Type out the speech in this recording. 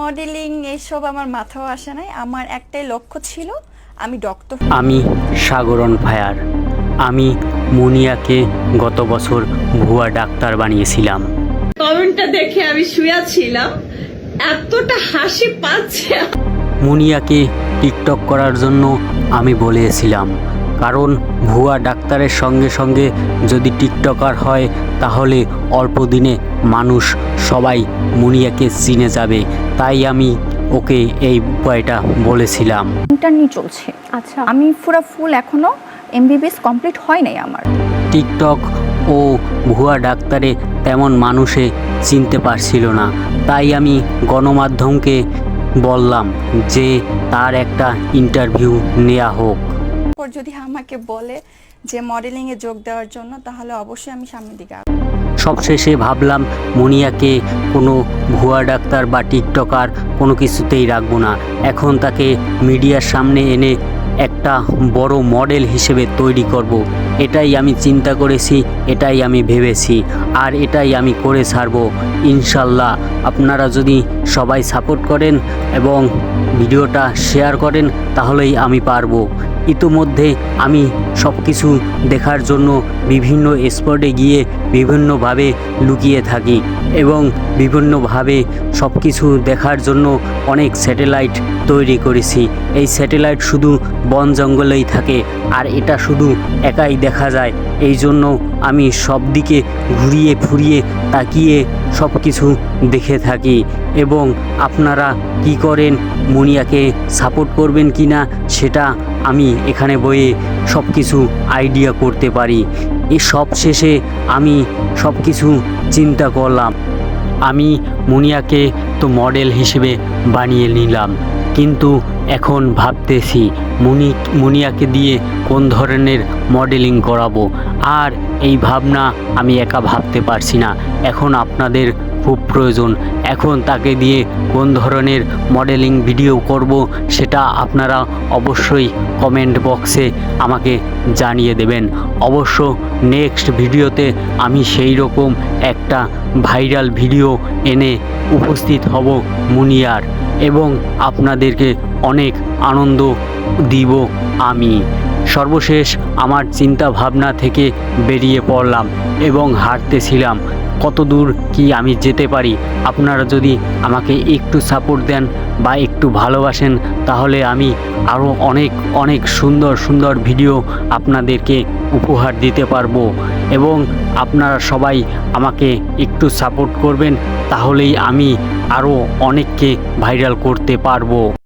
Modelling এইসব আমার মাথাও আসে নাই। আমার একটাই লক্ষ্য ছিল আমি ডক্টর আমি সাগরন ফায়ার আমি মুনিয়াকে গত বছর ভুয়া ডাক্তার বানিয়েছিলাম। কমেন্টটা দেখে আমি শুয়া ছিলাম এতটা হাসি পাচ্ছে। মুনিয়াকে টিকটক করার জন্য আমি বলেছিলাম কারণ ভুয়া ডাক্তারের সঙ্গে সঙ্গে যদি টিকটকার হয় তাহলে অল্প দিনে মানুষ সবাই মুনিয়াকে চিনে যাবে। তাই আমি ওকে এই উপায়টা বলেছিলাম। ইন্টারনি চলছে। আচ্ছা আমি পুরো ফুল এখনও এমবিবিএস কমপ্লিট হয় নাই আমার। টিকটক ও ভুয়া ডাক্তারে তেমন মানুষে চিনতে পারছিল না। তাই আমি গণমাধ্যমকে বললাম যে তার একটা ইন্টারভিউ নেওয়া হোক। পর যদি আমাকে বলে যে মডেলিংয়ে যোগ দেওয়ার জন্য, তাহলে অবশ্যই আমি সামনের দিকে। সবশেষে ভাবলাম মুনিয়াকে কোনো ভুয়া ডাক্তার বা টিকটকার কোনো কিছুতেই রাখব না এখন তাকে মিডিয়ার সামনে এনে একটা বড় মডেল হিসেবে তৈরি করব। এটাই আমি চিন্তা করেছি, এটাই আমি ভেবেছি, আর এটাই আমি করে ছাড়বো ইনশাল্লাহ আপনারা যদি সবাই সাপোর্ট করেন এবং ভিডিওটা শেয়ার করেন, তাহলেই আমি পারব ইতোমধ্যে আমি সব কিছু দেখার জন্য বিভিন্ন স্পটে গিয়ে বিভিন্নভাবে লুকিয়ে থাকি এবং বিভিন্নভাবে সব কিছু দেখার জন্য অনেক স্যাটেলাইট তৈরি করেছি। এই স্যাটেলাইট শুধু বন জঙ্গলেই থাকে, আর এটা শুধু একাই দেখা যায়। এই জন্য আমি সব দিকে ঘুরিয়ে ফুরিয়ে তাকিয়ে সব কিছু দেখে থাকি। এবং আপনারা কি করেন, মুনিয়াকে সাপোর্ট করবেন কি না সেটা আমি এখানে বইয়ে সব কিছু আইডিয়া করতে পারি। এ সব শেষে আমি সব কিছু চিন্তা করলাম। আমি মুনিয়াকে তো মডেল হিসেবে বানিয়ে নিলাম। কিন্তু এখন ভাবতেছি মুনি মুনিয়াকে দিয়ে কোন ধরনের মডেলিং করাবো। আর এই ভাবনা আমি একা ভাবতে পারছি না। এখন আপনাদের খুব প্রয়োজন। এখন তাকে দিয়ে কোন ধরনের মডেলিং ভিডিও করব সেটা আপনারা অবশ্যই কমেন্ট বক্সে আমাকে জানিয়ে দেবেন। অবশ্য নেক্সট ভিডিওতে আমি সেই রকম একটা ভাইরাল ভিডিও এনে উপস্থিত হব মুনিয়ার। এবং আপনাদেরকে অনেক আনন্দ দিব আমি। সর্বশেষ আমার চিন্তা ভাবনা থেকে বেরিয়ে পড়লাম এবং হাঁটতেছিলাম। কত দূর কি আমি যেতে পারি? আপনারা যদি আমাকে একটু সাপোর্ট দেন বা একটু ভালোবাসেন, তাহলে আমি আরও অনেক অনেক সুন্দর সুন্দর ভিডিও আপনাদেরকে উপহার দিতে পারব। এবং আপনারা সবাই আমাকে একটু সাপোর্ট করবেন, তাহলেই আমি আরও অনেককে ভাইরাল করতে পারব।